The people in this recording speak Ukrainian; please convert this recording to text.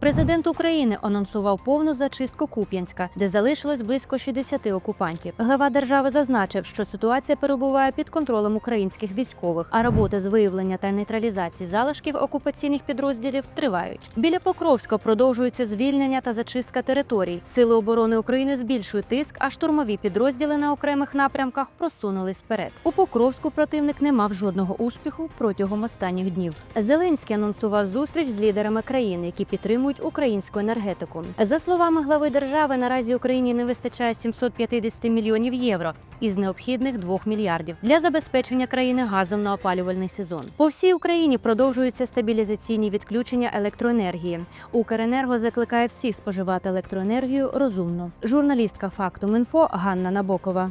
Президент України анонсував повну зачистку Куп'янська, де залишилось близько 60 окупантів. Глава держави зазначив, що ситуація перебуває під контролем українських військових, а роботи з виявлення та нейтралізації залишків окупаційних підрозділів тривають. Біля Покровська продовжується звільнення та зачистка територій. Сили оборони України збільшують тиск, а штурмові підрозділи на окремих напрямках просунулись вперед. У Покровську противник не мав жодного успіху протягом останніх днів. Зеленський анонсував зустріч з лідерами країни, які підтримують українську енергетику. За словами глави держави, наразі Україні не вистачає 750 мільйонів євро із необхідних 2 мільярдів для забезпечення країни газом на опалювальний сезон. По всій Україні продовжуються стабілізаційні відключення електроенергії. Укренерго закликає всіх споживати електроенергію розумно. Журналістка фактум інфо Ганна Набокова.